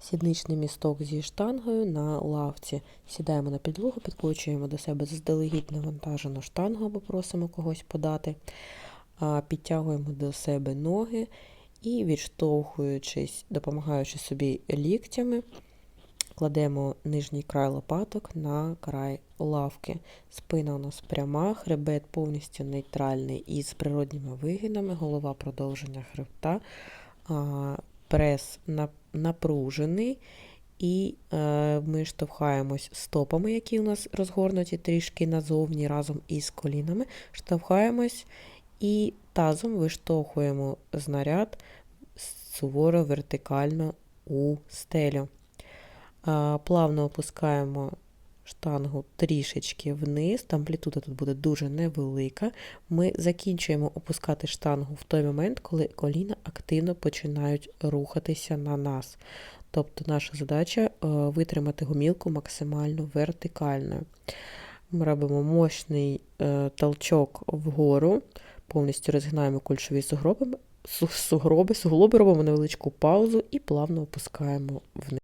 сідничний місток зі штангою на лавці. Сідаємо на підлогу, підкручуємо до себе заздалегідь навантажену штангу або просимо когось подати. Підтягуємо до себе ноги і, відштовхуючись, допомагаючи собі ліктями, кладемо нижній край лопаток на край лавки. Спина у нас пряма, хребет повністю нейтральний із природніми вигинами, голова продовження хребта, прес на- напружений. І е, ми штовхаємось стопами, які у нас розгорнуті трішки назовні разом із колінами. Штовхаємось і тазом виштовхуємо знаряд суворо вертикально у стелю. А, Плавно опускаємо штангу трішечки вниз, амплітуда тут буде дуже невелика. Ми закінчуємо опускати штангу в той момент, коли коліна активно починають рухатися на нас. Тобто наша задача е, витримати гомілку максимально вертикальною. Ми робимо мощний е, толчок вгору, повністю розгинаємо кульшові сугроби, сугроби, суглоби, робимо невеличку паузу і плавно опускаємо вниз.